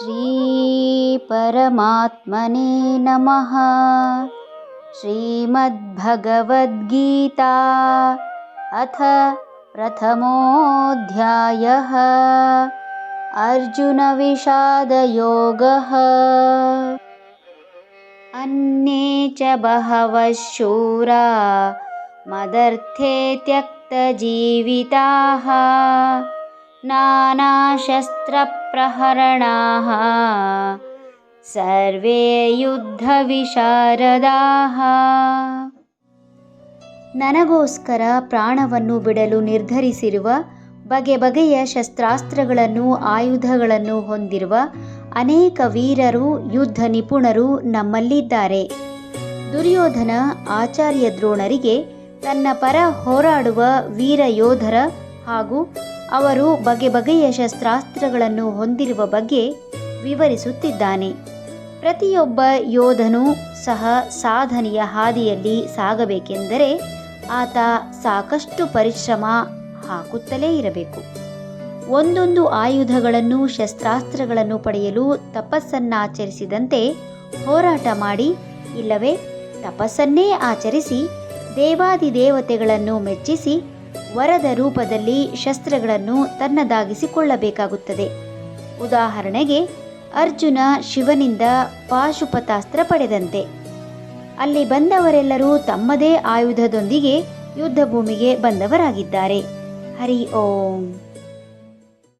श्रीपरमात्मने नमः। श्रीमद्भगवद्गीता अथ प्रथमोऽध्यायः। अर्जुनविषादयोगः। अन्ये च बहवः शूरा मदर्थे त्यक्तजीविताः नानाशस्त्रप्रहरणाः सर्वे ಯುದ್ಧವಿಶಾರದಾः ನನಗೋಸ್ಕರ ಪ್ರಾಣವನ್ನು ಬಿಡಲು ನಿರ್ಧರಿಸಿರುವ ಬಗೆ ಬಗೆಯ ಶಸ್ತ್ರಾಸ್ತ್ರಗಳನ್ನು ಆಯುಧಗಳನ್ನು ಹೊಂದಿರುವ ಅನೇಕ ವೀರರು ಯುದ್ಧ ನಿಪುಣರು ನಮ್ಮಲ್ಲಿದ್ದಾರೆ ದುರ್ಯೋಧನ ಆಚಾರ್ಯ ದ್ರೋಣರಿಗೆ ತನ್ನ ಪರ ಹೋರಾಡುವ ವೀರ ಯೋಧರ ಹಾಗೂ ಅವರು ಬಗೆ ಬಗೆಯ ಶಸ್ತ್ರಾಸ್ತ್ರಗಳನ್ನು ಹೊಂದಿರುವ ಬಗ್ಗೆ ವಿವರಿಸುತ್ತಿದ್ದಾನೆ. ಪ್ರತಿಯೊಬ್ಬ ಯೋಧನೂ ಸಹ ಸಾಧನೆಯ ಹಾದಿಯಲ್ಲಿ ಸಾಗಬೇಕೆಂದರೆ ಆತ ಸಾಕಷ್ಟು ಪರಿಶ್ರಮ ಹಾಕುತ್ತಲೇ ಇರಬೇಕು. ಒಂದೊಂದು ಆಯುಧಗಳನ್ನು, ಶಸ್ತ್ರಾಸ್ತ್ರಗಳನ್ನು ಪಡೆಯಲು ತಪಸ್ಸನ್ನಾಚರಿಸಿದಂತೆ ಹೋರಾಟ ಮಾಡಿ, ಇಲ್ಲವೇ ತಪಸ್ಸನ್ನೇ ಆಚರಿಸಿ ದೇವಾದಿ ದೇವತೆಗಳನ್ನು ಮೆಚ್ಚಿಸಿ ವರದ ರೂಪದಲ್ಲಿ ಶಸ್ತ್ರಗಳನ್ನು ತನ್ನದಾಗಿಸಿಕೊಳ್ಳಬೇಕಾಗುತ್ತದೆ. ಉದಾಹರಣೆಗೆ, ಅರ್ಜುನ ಶಿವನಿಂದ ಪಾಶುಪತಾಸ್ತ್ರ ಪಡೆದಂತೆ. ಅಲ್ಲಿ ಬಂದವರೆಲ್ಲರೂ ತಮ್ಮದೇ ಆಯುಧದೊಂದಿಗೆ ಯುದ್ಧಭೂಮಿಗೆ ಬಂದವರಾಗಿದ್ದಾರೆ. ಹರಿ ಓಂ.